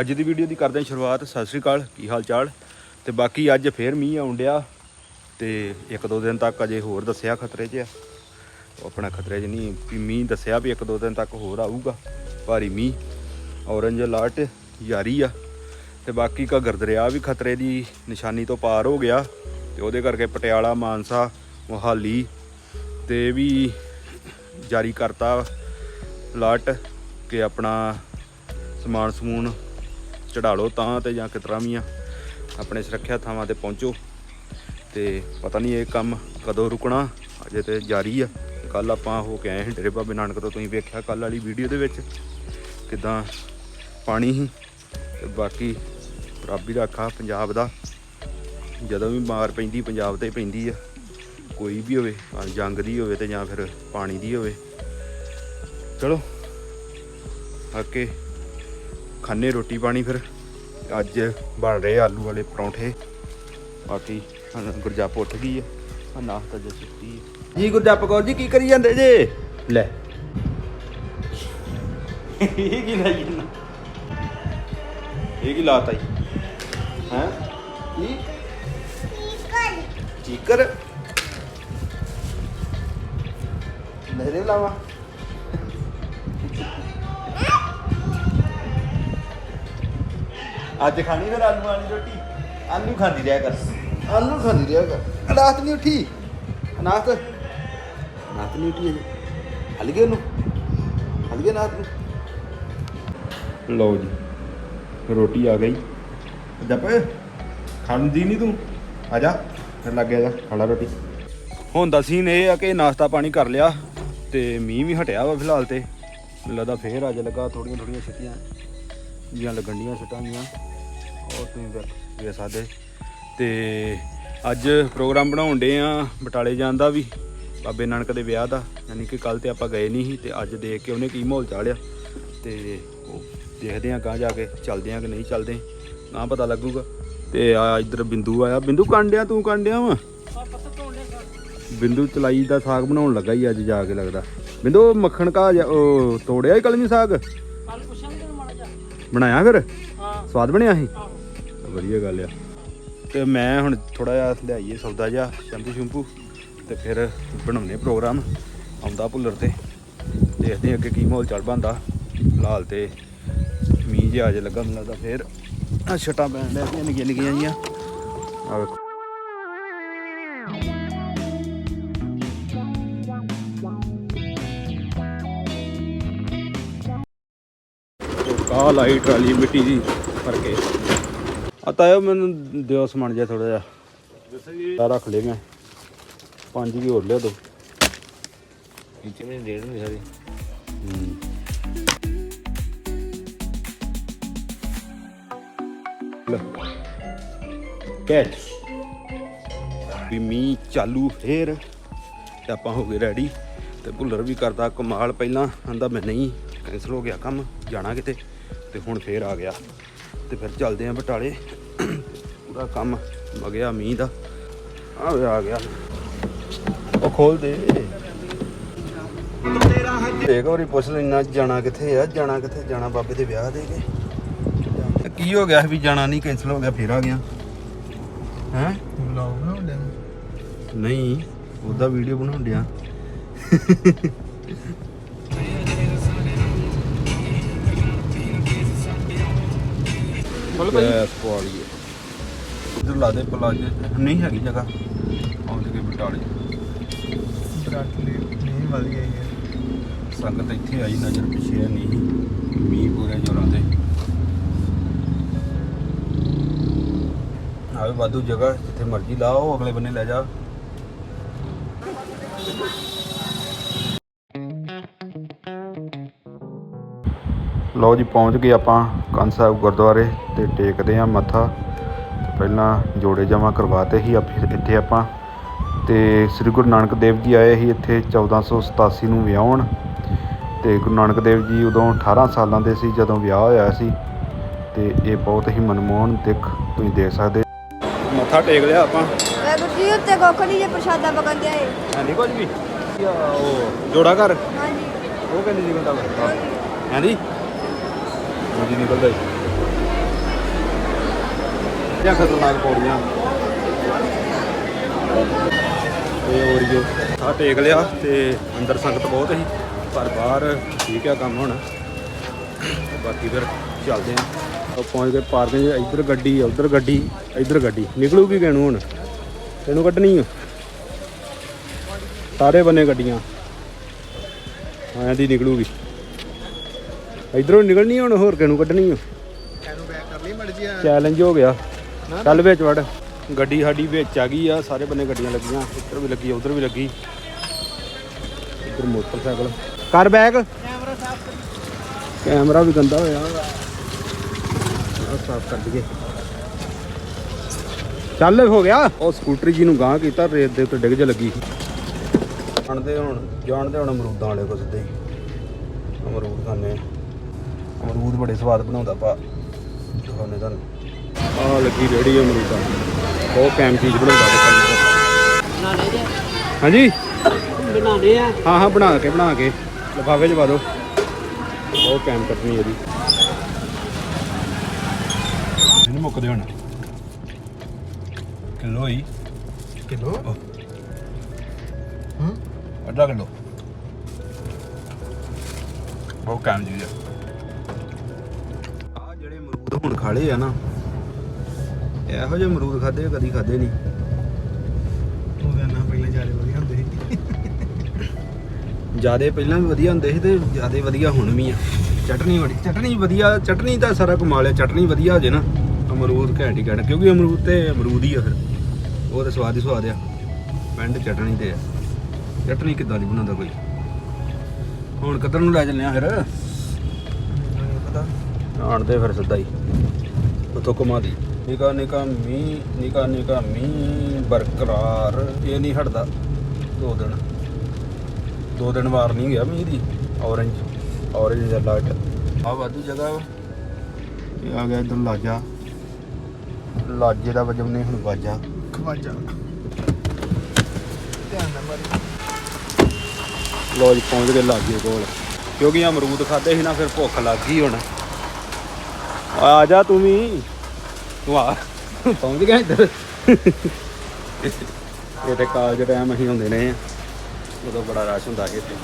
ਅੱਜ ਦੀ ਵੀਡੀਓ ਦੀ ਕਰਦੇ ਹਾਂ ਸ਼ੁਰੂਆਤ। ਸਤਿ ਸ੍ਰੀ ਅਕਾਲ, ਕੀ ਹਾਲ ਚਾਲ ਤੇ ਬਾਕੀ ਅੱਜ ਫੇਰ ਮੀਂਹ ਆਉਣ ਡਿਆ ਤੇ ਇੱਕ ਦੋ ਦਿਨ ਤੱਕ ਅਜੇ ਹੋਰ ਦੱਸਿਆ ਖਤਰੇ 'ਚ ਆ ਆਪਣਾ ਖਤਰੇ 'ਚ ਨਹੀਂ, ਵੀ ਮੀਂਹ ਦੱਸਿਆ ਵੀ ਇੱਕ ਦੋ ਦਿਨ ਤੱਕ ਹੋਰ ਆਊਗਾ। ਭਾਰੀ ਮੀਂਹ, ਔਰੰਜ ਅਲਰਟ ਜਾਰੀ ਆ। ਤੇ ਬਾਕੀ ਘੱਗਰ ਦਰਿਆ ਵੀ ਖਤਰੇ ਦੀ ਨਿਸ਼ਾਨੀ ਤੋਂ ਪਾਰ ਹੋ ਗਿਆ ਤੇ ਉਹਦੇ ਕਰਕੇ ਪਟਿਆਲਾ, ਮਾਨਸਾ, ਮੋਹਾਲੀ ਤੇ ਵੀ ਜਾਰੀ ਕਰਤਾ ਅਲਰਟ ਕਿ ਆਪਣਾ ਸਮਾਨ ਸਮੂਨ ਚੜਾ ਲਓ ਤਾਂ ਤੇ ਜਾਂ ਕਿਤਰਾ ਵੀ ਆ। ਆਪਣੇ ਸੁਰੱਖਿਆ ਥਾਵਾਂ ਤੇ ਪਹੁੰਚੋ। ਤੇ ਪਤਾ ਨਹੀਂ ਇਹ ਕੰਮ ਕਦੋਂ ਰੁਕਣਾ, ਅਜੇ ਤੇ ਜਾਰੀ ਆ। ਕੱਲ ਆਪਾਂ ਹੋ ਕੇ ਆਏ ਸੀ ਡੇਰੇ ਬਾਬੇ ਨਾਨਕ ਤੋਂ, ਤੁਸੀਂ ਵੇਖਿਆ ਕੱਲ ਵਾਲੀ ਵੀਡੀਓ ਦੇ ਵਿੱਚ ਕਿਦਾਂ ਪਾਣੀ ਹੀ ਤੇ ਬਾਕੀ ਰੱਬ ਹੀ ਰੱਖਾ ਪੰਜਾਬ ਦਾ। ਜਦੋਂ ਵੀ ਮਾਰ ਪੈਂਦੀ ਪੰਜਾਬ ਤੇ ਪੈਂਦੀ ਆ। ਕੋਈ ਵੀ ਹੋਵੇ ਜੰਗ ਦੀ ਹੋਵੇ ਤੇ ਜਾਂ ਫਿਰ ਪਾਣੀ ਦੀ ਹੋਵੇ। ਚਲੋ ਅੱਕੇ ਖਾਣੇ ਰੋਟੀ ਪਾਣੀ ਫਿਰ। ਅੱਜ ਬਣ ਰਹੇ ਆਲੂ ਵਾਲੇ ਪਰੌਂਠੇ। ਬਾਕੀ ਗੁਰਜੱਪ ਉੱਠ ਗਈ ਆ ਆ ਨਾਸ਼ਤਾ ਜੇ ਸੁੱਤੀ। ਜੀ ਗੁਰਜੱਪ ਕੌਰ ਜੀ ਕੀ ਕਰੀ ਜਾਂਦੇ ਜੇ? ਲੈ। ਇਹ ਕੀ ਲਾਈ ਜਾਂਦਾ? ਇਹ ਕੀ ਲਾਤਾ ਜੀ? ਹੈ? ਕੀ? ਚੀਕਰ ਨਹਿਰੇ ਲਾਵਾ? ਅੱਜ ਖਾਣੀ ਫਿਰ ਆਲੂ ਵਾਲੀ ਰੋਟੀ? ਆਲੂ ਖਾਂਦੀ ਰਿਹਾ ਕਰ। ਆਲੂ ਖਾਂਦੀ ਰਿਹਾ ਕਰ। ਅਨਾਥ ਨਹੀਂ ਉੱਠੀ? ਅਨਾਥ ਅਨਾਥ ਨਹੀਂ ਉੱਠੀ ਅਜੇ। ਹਲ ਉਹਨੂੰ? ਹਲ ਨੂੰ? ਲਓ ਜੀ ਰੋਟੀ ਆ ਗਈ। ਜੱਪ। ਖਾਂਦੀ ਨਹੀਂ ਤੂੰ? ਆ ਜਾ ਫਿਰ ਲੱਗ ਗਿਆ ਜਾ ਖਾ ਲਾ ਰੋਟੀ। ਹੁਣ ਦਾ ਸੀਨ ਇਹ ਆ ਕਿ ਨਾਸ਼ਤਾ ਪਾਣੀ ਕਰ ਲਿਆ ਤੇ ਮੀਂਹ ਵੀ ਹਟਿਆ ਵਾ ਫਿਲਹਾਲ ਤੇ। ਲੱਗਦਾ ਫੇਰ ਅੱਜ ਲੱਗਾ ਥੋੜੀਆਂ ਥੋੜੀਆਂ ਛਿੱਟੀਆਂ। ਜੀਆਂ ਲੱਗਣ ਡੀਆਂ ਛਿੱਟਾਂ ਜੀਆਂ ਔਰ ਤੁਸੀਂ ਵੇਖ ਸਕਦੇ। ਤੇ ਅੱਜ ਪ੍ਰੋਗਰਾਮ ਬਣਾਉਣ ਡੇ ਆ ਬਟਾਲੇ ਜਾਣ ਦਾ ਵੀ। ਬਾਬੇ ਨਾਨਕ ਦੇ ਵਿਆਹ ਦਾ। ਯਾਨੀ ਕਿ ਕੱਲ ਤੇ ਆਪਾਂ ਗਏ ਨਹੀਂ ਸੀ ਤੇ ਅੱਜ ਦੇਖ ਕੇ ਉਹਨੇ ਕੀ ਮਾਹੌਲ ਚਾੜਿਆ ਤੇ ਉਹ ਦੇਖਦੇ ਆ ਕਾਂ ਜਾ ਕੇ ਚੱਲਦੇ ਆ ਕਿ ਨਹੀਂ ਚੱਲਦੇ। ਨਾ ਪਤਾ ਲੱਗੂਗਾ। ਤੇ ਆ ਇੱਧਰ ਬਿੰਦੂ ਆਇਆ। ਬਿੰਦੂ ਕਾਂਡਿਆ ਤੂੰ ਕਾਂਡਿਆ ਵਾ? ਬਿੰਦੂ ਚਲਾਈ ਦਾ ਸਾਗ ਬਣਾਉਣ ਲੱਗਾ ਹੀ ਅੱਜ ਜਾ ਕੇ ਲੱਗਦਾ। ਬਿੰਦੂ, ਮੱਖਣ ਕਾ ਉਹ ਤੋੜਿਆ ਹੀ ਕਲਮੀ ਸਾਗ? ਬਣਾਇਆ ਫਿਰ? ਹਾਂ। ਸਵਾਦ ਬਣਿਆ ਸੀ? ਵਧੀਆ ਗੱਲ ਆ। ਤੇ ਮੈਂ ਹੁਣ ਥੋੜਾ ਜਿਹਾ ਲਿਆਈਏ ਸੌਦਾ ਜਿਹਾ ਸ਼ੈਂਪੂ ਸ਼ੈਂਪੂ ਤੇ ਫਿਰ ਬਣਾਉਨੇ ਪ੍ਰੋਗਰਾਮ ਆਉਂਦਾ ਭੁੱਲਰ ਤੇ। ਦੇਖਦੇ ਅੱਗੇ ਕੀ ਮਾਹੌਲ ਚੱਲ ਬੰਦਾ ਫਿਲਹਾਲ ਤੇ ਮੀਂਹ ਜਿਹਾ ਅਜੇ ਲੱਗਾ ਮੈਨੂੰ ਲੱਗਦਾ ਫਿਰ। ਆ ਛਟਾਂ ਪੈਣ ਲੱਗ ਪਈਆਂ ਨਿੱਕੀਆਂ ਨਿੱਕੀਆਂ ਜੀਆਂ ਆ ਵੇਖੋ। ਕਾ ਲਾਈ ਟਰਾਲੀ ਮਿੱਟੀ ਦੀ ਭਰ ਕੇ। ਆ ਤਾਇਓ ਮੈਨੂੰ ਦਿਓ ਸਮਾਨ ਜਿਹਾ ਥੋੜਾ ਜਿਹਾ। ਆ ਰੱਖ ਲੈ ਮੈਂ। ਪੰਜ ਵੀ ਹੋਰ ਲਿਆ ਦੋ। ਕਿੰਨੇ ਡੇਢ ਨਹੀਂ ਸਾਰੀ। ਕੈਚ। ਵੀ ਮੀਂਹ ਚਾਲੂ ਫੇਰ ਤੇ ਆਪਾਂ ਹੋ ਗਏ ਰੈਡੀ ਤੇ ਭੁੱਲਰ ਵੀ ਕਰਦਾ ਕਮਾਲ ਪਹਿਲਾਂ। ਆਂਦਾ ਮੈਂ ਨਹੀਂ ਕੈਂਸਲ ਹੋ ਗਿਆ ਕੰਮ ਜਾਣਾ ਕਿਤੇ। ਤੇ ਹੁਣ ਫੇਰ ਆ ਗਿਆ। ਤੇ ਫਿਰ ਚੱਲਦੇ ਆਂ ਬਟਾਲੇ। ਪੂਰਾ ਕੰਮ ਵਗਿਆ ਮੀਂਹ ਦਾ। ਆ ਵੇ ਆ ਗਿਆ। ਉਹ ਖੋਲ ਦੇ। ਇੱਕ ਵਾਰੀ ਪੁੱਛ ਲੈਣਾ ਜਾਣਾ ਕਿੱਥੇ ਆ? ਜਾਣਾ ਕਿੱਥੇ? ਜਾਣਾ ਬਾਬੇ ਦੇ ਵਿਆਹ ਦੇ ਕੇ। ਕੀ ਹੋ ਗਿਆ ਵੀ ਜਾਣਾ ਨਹੀਂ ਕੈਂਸਲ ਹੋ ਗਿਆ ਫੇਰ ਆ ਗਿਆ। ਹੈ? ਵਲੌਗ ਬਣਾਉਂਦੇ ਨਹੀਂ ਉਹਦਾ ਵੀਡੀਓ ਬਣਾਉਣ ਡਿਆ। ਬੋਲ ਭਾਈ ਗੈਸ ਪਵਾਲੀ ਇਧਰ ਲਾ ਦੇ ਪਲਾਜੇ। ਨਹੀਂ ਹੈਗੀ ਜਗ੍ਹਾ। ਪਹੁੰਚ ਗਏ ਬਟਾਲੇ। ਬਰਾਟਲੀ ਨਹੀਂ ਵਧ ਗਈ ਹੈ। ਸੰਗਤ ਇੱਥੇ ਆਈ ਨਜ਼ਰ ਪਿੱਛੇ ਨਹੀਂ। ਮੀਂਹ ਪੂਰੇ ਜੋਰਾਂ ਤੇ। ਆਵੇ ਵਾਧੂ ਜਗ੍ਹਾ ਜਿੱਥੇ ਮਰਜ਼ੀ ਲਾਓ ਅਗਲੇ ਬੰਨੇ ਲੈ ਜਾ। ਲਓ ਜੀ ਪਹੁੰਚ ਗਏ ਆਪਾਂ। ਕੰਨ ਸਾਹਿਬ ਗੁਰਦੁਆਰੇ ਤੇ ਟੇਕਦੇ ਆ ਮੱਥਾ। ਤੇ ਪਹਿਲਾਂ ਜੋੜੇ ਜਮਾ ਕਰਵਾਤੇ ਹੀ ਇੱਥੇ ਆਪਾਂ। ਤੇ ਸ੍ਰੀ ਗੁਰੂ ਨਾਨਕ ਦੇਵ ਜੀ ਆਏ ਸੀ ਇੱਥੇ 1487 ਨੂੰ ਵਿਆਹਣ ਤੇ ਗੁਰੂ ਨਾਨਕ ਦੇਵ ਜੀ ਉਦੋਂ 18 ਸਾਲਾਂ ਦੇ ਸੀ ਜਦੋਂ ਵਿਆਹ ਹੋਇਆ ਸੀ। ਤੇ ਇਹ ਬਹੁਤ ਹੀ ਮਨਮੋਹਨ ਦਿੱਖ ਤੁਸੀਂ ਦੇਖ ਸਕਦੇ ਮੱਥਾ ਟੇਕ ਲਿਆ ਆਪਾਂ। ਵਾਹਿਗੁਰੂ ਜੀ ਉੱਤੇ ਨਹੀਂ ਜੇ ਪ੍ਰਸ਼ਾਦਾ ਪਕਣ ਦਿਆ ਏ। ਹੈ ਨਹੀਂ ਕੁਝ ਵੀ? ਉਹ ਜੋੜਾ ਘਰ? ਹਾਂਜੀ। ਉਹ ਕਹਿੰਦੀ ਨਿਕਲਦਾ ਵਾ ਹੈ ਨਹੀਂ ਉਹ ਜੀ। ਨਿਕਲਦਾ ਹੀ ਇਹ ਖਤਰਨਾਕ ਪੌੜੀਆਂ। ਇਹ ਓਰੀਓ ਆ ਟੇਕ ਲਿਆ ਤੇ ਅੰਦਰ ਸੰਗਤ ਬਹੁਤ ਸੀ, ਪਰ ਬਾਹਰ ਠੀਕ ਆ ਕੰਮ ਹੁਣ। ਬਾਕੀ ਫਿਰ ਚੱਲਦੇ ਆ। ਉਹ ਪਹੁੰਚ ਗਏ ਪਾਰਕਿੰਗ ਇੱਧਰ ਗੱਡੀ ਉੱਧਰ ਗੱਡੀ, ਇੱਧਰ ਗੱਡੀ। ਨਿਕਲੂਗੀ ਕਿਹਨੂੰ ਹੁਣ? ਤੈਨੂੰ ਕੱਢਣੀ ਆ? ਸਾਰੇ ਬੰਨੇ ਗੱਡੀਆਂ। ਆਇਆਂ ਦੀ ਨਿਕਲੂਗੀ। ਇਧਰੋਂ ਨਿਕਲਣੀ ਹੁਣ ਹੋਰ ਕਿਹਨੂੰ ਕੱਢਣੀ ਆ? ਇਹਨੂੰ ਬੈਕ ਕਰ ਲਈ ਮੜ ਜੀ ਚੈਲੰਜ ਹੋ ਗਿਆ। ਚੱਲ ਵਿੱਚ ਵੜ। ਗੱਡੀ ਸਾਡੀ ਵਿੱਚ ਆ ਗਈ ਆ ਸਾਰੇ ਬੰਨੇ ਗੱਡੀਆਂ ਲੱਗੀਆਂ ਇੱਧਰ ਵੀ ਲੱਗੀ ਉਧਰ ਵੀ ਲੱਗੀ। ਇੱਧਰ ਮੋਟਰਸਾਈਕਲ। ਕਰ ਬੈਗ ਕੈਮਰਾ ਸਾਫ਼ ਕੈਮਰਾ ਵੀ ਗੰਦਾ ਹੋਇਆ। ਆ ਸਾਫ਼ ਕਰ ਦਈਏ। ਚੱਲ ਹੋ ਗਿਆ। ਉਹ ਸਕੂਟਰੀ ਜੀ ਨੂੰ ਗਾਂਹ ਕੀਤਾ ਰੇਤ ਦੇ ਉੱਤੇ ਡਿੱਗ ਜ ਲੱਗੀ। ਜਾਣਦੇ ਹੁਣ ਜਾਣਦੇ ਹੁਣ ਅਮਰੂਦਾਂ ਵਾਲੇ ਕੋ ਸਿੱਧੇ। ਅਮਰੂਦ ਖਾਣੇ। ਅਮਰੂਦ ਬੜੇ ਸਵਾਦ ਬਣਾਉਂਦਾ ਭਾ ਦਿਖਾਉਣੇ ਤੁਹਾਨੂੰ। ਆ ਲੱਗੀ ਰੇੜੀ ਅਮਰੂਦਾਂ ਦੀ। ਬਹੁਤ ਕੈਮ ਚੀਜ਼ ਬਣਾਉਂਦਾ ਬਣਾਣੇ ਜੇ। ਹਾਂਜੀ? ਬਣਾਣੇ ਆ। ਹਾਂ ਹਾਂ ਬਣਾ ਕੇ ਬਣਾ ਕੇ। ਲਿਫਾਫੇ 'ਚ ਪਾ ਦਿਓ। ਉਹ ਕੈਮ ਕੱਟਣੀ ਇਹਦੀ। ਇਹਨੂੰ ਮੁੱਕਦੇ ਹੁਣ। ਕਿਲੋ ਹੀ ਕਿਲੋ? ਹੂੰ? ਅੱਧਾ ਕਿਲੋ। ਉਹ ਕੈਮ ਜੀ ਆ। ਜਿਹੜੇ ਅਮਰੂਦ ਹੁਣ ਖਾਲੇ ਆ ਨਾ। ਇਹੋ ਜਿਹੇ ਅਮਰੂਦ ਖਾਦੇ ਕਦੀ ਖਾਦੇ ਨਹੀਂ। ਉਹਦਾ ਨਾ ਪਹਿਲੇ ਜਾਰੇ ਵਧੀਆ ਹੁੰਦੇ ਸੀ। ਜਿਆਦੇ ਪਹਿਲਾਂ ਵੀ ਵਧੀਆ ਹੁੰਦੇ ਸੀ ਤੇ ਜਿਆਦੇ ਵਧੀਆ ਹੁਣ ਵੀ ਆ। ਚਟਨੀ ਬੜੀ ਚਟਨੀ ਵਧੀਆ ਚਟਨੀ ਤਾਂ ਸਾਰਾ ਕਮਾਲ ਹੈ ਚਟਨੀ ਵਧੀਆ ਹੋ ਜੇ ਨਾ ਅਮਰੂਦ ਘੈਂਟ ਹੀ ਘੈਂਟ ਕਿਉਂਕਿ ਅਮਰੂਦ ਤੇ ਅਮਰੂਦ ਹੀ ਆ ਫਿਰ। ਉਹ ਤਾਂ ਸਵਾਦ ਹੀ ਸਵਾਦ ਆ। ਪਿੰਡ ਚਟਨੀ ਤੇ ਆ। ਚਟਨੀ ਕਿੱਦਾਂ ਦੀ ਬਣਾਉਂਦਾ ਕੋਈ? ਹੁਣ ਕਿੱਧਰ ਨੂੰ ਲੈ ਚੱਲੇ ਆ ਫਿਰ? ਆਣ ਤੇ ਫਿਰ ਸਿੱਧਾ ਹੀ। ਉਥੋਂ ਘੁਮਾ ਦੀ। ਨਿਕਾ ਨਿਕਾ ਮੀ ਨਿਕਾ ਨਿਕਾ ਮੀ ਬਰਕਰਾਰ। ਇਹ ਨਹੀਂ ਹਟਦਾ। ਦੋ ਦਿਨ। ਦੋ ਦਿਨ ਵਾਰ ਨਹੀਂ ਗਿਆ ਮੀਂਹ ਦੀ। ਔਰੰਜ। ਔਰੰਜ ਅਲਰਟ ਆ ਵਾਧੂ ਜਗ੍ਹਾ। ਇਹ ਆ ਗਿਆ ਇਧਰ ਲਾਜਾ। ਲਾਜੇ ਦਾ ਵਜਮ ਨਹੀਂ ਹੁਣ ਵਾਜਾ। ਖਵਾਜਾ। ਧਿਆਨ ਨਾਲ ਮਾਰੀ। ਲੋ ਜੀ ਪਹੁੰਚ ਗਏ ਲਾਗੇ ਕੋਲ। ਕਿਉਂਕਿ ਅਮਰੂਦ ਖਾਦੇ ਸੀ ਨਾ ਫਿਰ ਭੁੱਖ ਲੱਗ ਗਈ ਹੁਣ। ਆ ਜਾ ਤੂੰ ਵੀ। ਤੂੰ ਆ। ਪਹੁੰਚ ਗਿਆ ਇੱਧਰ। ਇਹ ਤੇ ਕਾਲਜ ਟਾਈਮ ਅਸੀਂ ਹੁੰਦੇ ਨੇ ਉਦੋਂ ਬੜਾ ਰਸ਼ ਹੁੰਦਾ ਸੀ ਇੱਥੇ।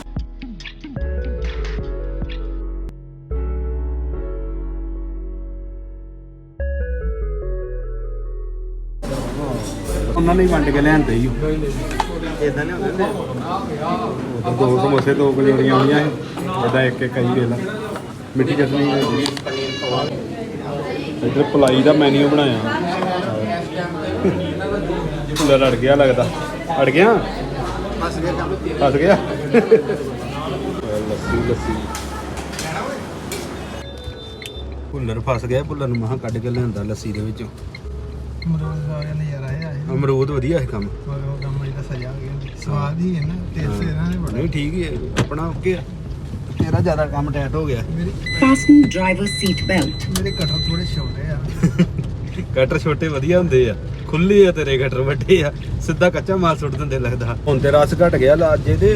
ਉਹਨਾਂ ਨੇ ਹੀ ਵੰਡ ਕੇ ਲਿਆਂਦੇ ਹੀ ਇਦਾਂ ਨਹੀਂ ਹੁੰਦੇ ਦੋ ਸਮੋਸੇ ਦੋ ਕਚੋਰੀਆਂ ਹੋਈਆਂ ਇਹਦਾ ਇੱਕ ਇੱਕ ਆਈ ਵੇਲਾ। ਮਿੱਠੀ ਚਟਨੀ। ਹੈ ਇਧਰ ਪਲਾਈ ਦਾ ਮੈਨੂ ਬਣਾਇਆ। ਫੁੱਲਰ ਅੜ ਗਿਆ ਲੱਗਦਾ। ਅੜ ਗਿਆ? ਬਸ ਗਿਆ ਕੰਮ। ਫਸ ਗਿਆ? ਲੱਸੀ ਲੱਸੀ। ਫੁੱਲਰ ਫਸ ਗਿਆ ਫੁੱਲਰ ਨੂੰ ਮਹਾ ਕੱਢ ਕੇ ਲਿਆਂਦਾ ਲੱਸੀ ਦੇ ਵਿੱਚੋਂ। ਮਰੋਜ਼ ਵਾਲਿਆ ਨਜ਼ਾਰਾ ਆਇਆ ਹੈ ਅਮਰੂਦ ਵਧੀਆ ਹੈ ਕੰਮ। ਉਹ ਕੰਮ ਜਿਹੜਾ ਸਜਾ ਗਿਆ। ਸਵਾਦ ਹੀ ਹੈ ਨਾ ਟੇਸਟ ਇਹਨਾਂ ਨੇ ਬੜਾ। ਨਹੀਂ ਠੀਕ ਹੀ ਹੈ। ਆਪਣਾ ਓਕੇ ਆ। ਤੇਰਾ ਜ਼ਿਆਦਾ ਕੰਮ ਟੈਟ ਹੋ ਗਿਆ। ਮੇਰੇ Fasten driver's seat belt. ਮੇਰੇ ਕਟਰ ਥੋੜੇ ਛੋਟੇ ਆ। ਕਟਰ ਛੋਟੇ ਵਧੀਆ ਹੁੰਦੇ ਆ। ਖੁੱਲੇ ਆ ਤੇਰੇ ਕਟਰ ਵੱਡੇ ਆ। ਸਿੱਧਾ ਕੱਚਾ ਮਾਲ ਸੁੱਟ ਦਿੰਦੇ ਲੱਗਦਾ। ਹੁਣ ਤੇ ਰਸ ਘਟ ਗਿਆ ਲਾਜੇ ਦੇ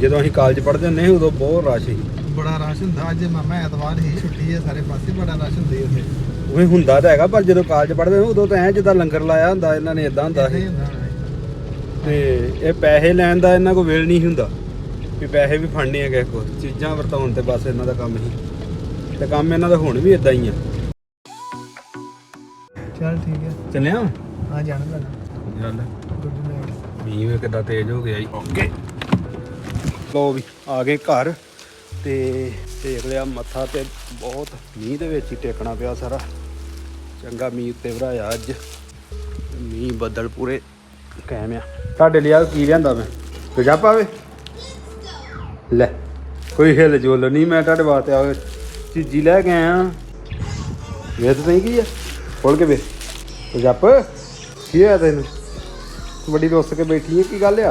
ਜਦੋਂ ਅਸੀਂ ਕਾਲਜ ਪੜ੍ਹਦੇ ਹੁੰਦੇ ਸੀ ਉਦੋਂ ਬਹੁਤ ਰਸ਼ ਸੀ। ਬੜਾ ਰਸ਼ ਹੁੰਦਾ। ਅੱਜ ਮਾਮਾ ਐਤਵਾਰ ਹੀ ਛੁੱਟੀ ਹੈ ਸਾਰੇ ਪਾਸੇ ਬੜਾ ਰਸ਼ ਹੁੰਦੇ ਉੱਥੇ। ਉਹ ਹੁੰਦਾ ਤਾਂ ਹੈਗਾ ਪਰ ਜਦੋਂ ਕਾਲਜ ਪੜ੍ਹਦੇ ਹੁੰਦੇ ਉਦੋਂ ਤਾਂ ਐ ਜਿੱਦਾਂ ਲੰਗਰ ਲਾਇਆ ਹੁੰਦਾ ਇਹਨਾਂ ਨੇ ਇਦਾਂ ਹੁੰਦਾ ਏਦਾਂ ਸੀ ਹੁੰਦਾ। ਤੇ ਇਹ ਪੈਸੇ ਲੈਣ ਦਾ ਇਹਨਾਂ ਕੋਲ ਵੇਲ ਨਹੀਂ ਹੁੰਦਾ। ਵੀ ਪੈਸੇ ਵੀ ਫੜਨੇ ਆ ਕਿਸੇ ਕੋਲ। ਚੀਜ਼ਾਂ ਵਰਤਾਉਣ ਤੇ ਬਸ ਇਹਨਾਂ ਦਾ ਕੰਮ ਹੀ। ਤੇ ਕੰਮ ਇਹਨਾਂ ਦਾ ਹੁਣ ਵੀ ਇਦਾਂ ਹੀ ਆ। ਚੱਲ ਠੀਕ ਹੈ ਚੱਲਿਆ ਆ ਜਾਣ ਲੱਗਾ ਚੱਲ ਗੁੱਡ ਨਾਈਟ। ਮੀਂਹ ਵੀ ਕਿੱਦਾਂ ਤੇਜ਼ ਹੋ ਗਿਆ ਜੀ। ਓਕੇ। ਲੋ ਵੀ ਆ ਗਏ ਘਰ। ਤੇ ਟੇਕ ਲਿਆ ਮੱਥਾ ਤੇ ਬਹੁਤ ਮੀਂਹ ਦੇ ਵਿੱਚ ਹੀ ਟੇਕਣਾ ਪਿਆ ਸਾਰਾ। ਚੰਗਾ ਮੀਂਹ ਉੱਤੇ ਭਰਾਇਆ ਅੱਜ। ਮੀਂਹ ਬੱਦਲ ਪੂਰੇ ਕਾਇਮ ਆ। ਤੁਹਾਡੇ ਲਈ ਆ ਕੀ ਲਿਆਂਦਾ ਮੈਂ? ਤੁਜਾ ਪਾਵੇ? ਲੈ ਕੋਈ ਹਿਲ ਜੁਲ ਨਹੀਂ ਮੈਂ ਤੁਹਾਡੇ ਵਾਸਤੇ ਆ ਚੀਜ਼ੀ ਲੈ ਕੇ ਆਇਆ। ਵੇਖ ਤਾਂ ਸਹੀ ਕੀ ਆ ਖੋਲ ਕੇ ਵੇਖ। ਤੁਜੱਪ ਕੀ ਆ ਤੈਨੂੰ? ਤੂੰ ਵੱਡੀ ਰੁੱਸ ਕੇ ਬੈਠੀ ਹੈ ਕੀ ਗੱਲ ਆ?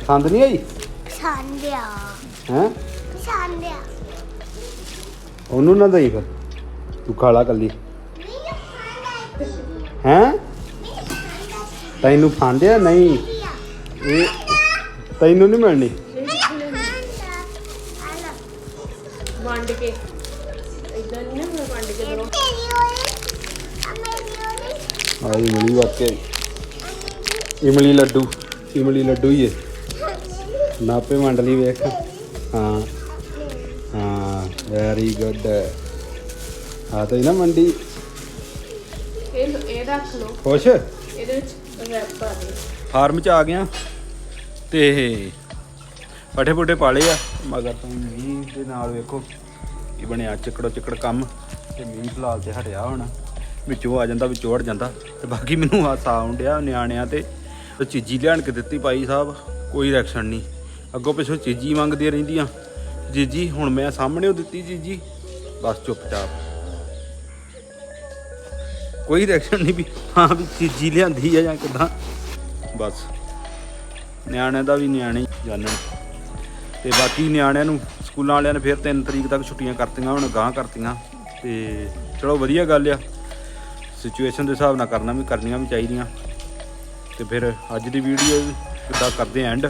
ਪਸੰਦ ਨਹੀਂ ਆਈ? ਸੰਧਿਆ ਹੈ? ਸੰਧਿਆ ਉਹਨੂੰ ਨਾ ਦਈ ਫਿਰ। ਤੂੰ ਖਾਲਾ ਕੱਲੀ। ਹੈ? ਤੈਨੂੰ ਫਾਂਦਿਆ? ਨਹੀਂ। ਇਹ ਤੈਨੂੰ ਨਹੀਂ ਮਿਲਣੀ। ਵੰਡ ਕੇ। ਇਦਾਂ ਨਹੀਂ ਨਾ ਵੰਡ ਕੇ ਦੋ ਤੇਰੀ ਹੋਈ ਅਮੇਰੀ ਹੋਈ ਆ ਇਮਲੀ ਵਾਕੇ। ਇਮਲੀ ਲੱਡੂ ਇਮਲੀ ਲੱਡੂ ਹੀ ਹੈ ਨਾਪੇ ਮੰਡਲੀ ਵੇਖ। ਹਾਂ। ਹਾਂ ਵੈਰੀ ਗੁੱਡ ਆ ਤਾਂ ਹੀ ਨਾ ਮੰਡੀ। ਇਹ ਇਹ ਰੱਖ ਲਓ ਖੁਸ਼? ਇਹਦੇ ਵਿੱਚ ਰੈਪ ਪਾ ਦੇ ਫਾਰਮ ਚ ਆ ਗਿਆ। ਤੇ ਪੱਠੇ ਪੁੱਠੇ ਪਾਲੇ ਆ। ਮਗਰ ਤੋਂ ਮੀਂਹ ਦੇ ਨਾਲ ਵੇਖੋ। ਇਹ ਬਣਿਆ ਚਿੱਕੜੋ ਚਿੱਕੜ ਕੰਮ ਤੇ ਮੀਂਹ ਫਿਲਹਾਲ ਤੇ ਹਟਿਆ ਹੁਣ। ਵਿੱਚੋਂ ਆ ਜਾਂਦਾ, ਵਿੱਚੋਂ ਹਟ ਜਾਂਦਾ ਤੇ ਬਾਕੀ ਮੈਨੂੰ ਹਾਸਾ ਡਿਆ ਨਿਆਣਿਆਂ ਤੇ। ਤੇ ਚੀਜੀ ਲਿਆਣ ਕੇ ਦਿੱਤੀ ਪਾਈ ਸਾਹਿਬ, ਕੋਈ ਰਿਐਕਸ਼ਨ ਨਹੀਂ। ਅੱਗੋਂ ਪਿੱਛੋਂ ਚੀਜੀ ਮੰਗਦੀਆਂ ਰਹਿੰਦੀਆਂ। ਜੀਜੀ ਹੁਣ ਮੈਂ ਸਾਹਮਣੇ ਉਹ ਦਿੱਤੀ ਜੀਜੀ ਬਸ ਚੁੱਪਚਾਪ। ਕੋਈ ਰਿਐਕਸ਼ਨ ਨਹੀਂ ਵੀ ਹਾਂ ਵੀ ਚੀਜੀ ਲਿਆਂਦੀ ਆ ਜਾਂ ਕਿਦਾਂ। ਬਸ। ਨਿਆਣਿਆਂ ਦਾ ਵੀ ਨਿਆਣੇ ਹੀ ਜਾਣਨ। ਤੇ ਬਾਕੀ ਨਿਆਣਿਆਂ ਨੂੰ ਸਕੂਲਾਂ ਵਾਲਿਆਂ ਨੇ ਫਿਰ 3 ਤਰੀਕ ਤੱਕ ਛੁੱਟੀਆਂ ਕਰਤੀਆਂ ਹੁਣ ਗਾਂ ਕਰਤੀਆਂ ਤੇ ਚਲੋ ਵਧੀਆ ਗੱਲ ਆ। ਸਿਚੁਏਸ਼ਨ ਦੇ ਹਿਸਾਬ ਨਾਲ ਕਰਨਾ ਵੀ, ਕਰਨੀਆਂ ਵੀ ਚਾਹੀਦੀਆਂ। ਤੇ ਫਿਰ ਅੱਜ ਦੀ ਵੀਡੀਓ ਕਿੱਦਾਂ ਕਰਦੇ ਐਂਡ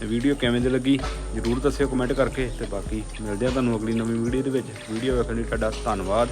ਤੇ ਵੀਡੀਓ ਕਿਵੇਂ ਦੀ ਲੱਗੀ? ਜਰੂਰ ਦੱਸਿਓ ਕਮੈਂਟ ਕਰਕੇ ਤੇ ਬਾਕੀ ਮਿਲਦੇ ਆ ਤੁਹਾਨੂੰ ਅਗਲੀ ਨਵੀਂ ਵੀਡੀਓ ਦੇ ਵਿੱਚ। ਵੀਡੀਓ ਵੇਖਣ ਲਈ ਤੁਹਾਡਾ ਧੰਨਵਾਦ।